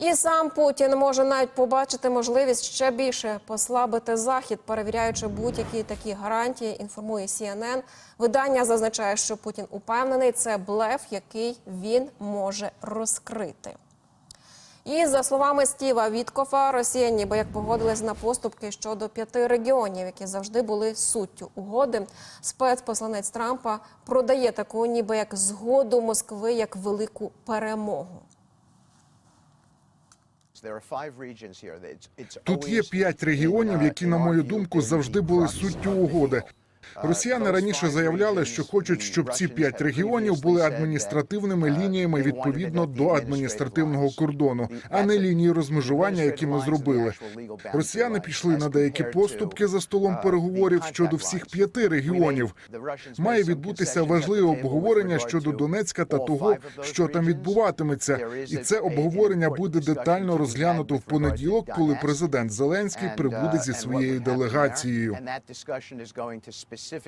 І сам Путін може навіть побачити можливість ще більше послабити захід, перевіряючи будь-які такі гарантії. Інформує CNN. Видання зазначає, що Путін упевнений, це блеф, який він може розкрити. І за словами Стіва Віткофа, Росія ніби як погодилась на поступки щодо п'яти регіонів, які завжди були суттю угоди. Спецпосланець Трампа продає таку, ніби як згоду Москви як велику перемогу. Тут є п'ять регіонів, які, на мою думку, завжди були суттю угоди. Росіяни раніше заявляли, що хочуть, щоб ці п'ять регіонів були адміністративними лініями відповідно до адміністративного кордону, а не лінії розмежування, які ми зробили. Росіяни пішли на деякі поступки за столом переговорів щодо всіх п'яти регіонів. Має відбутися важливе обговорення щодо Донецька та того, що там відбуватиметься, і це обговорення буде детально розглянуто в понеділок, коли президент Зеленський прибуде зі своєю делегацією. specific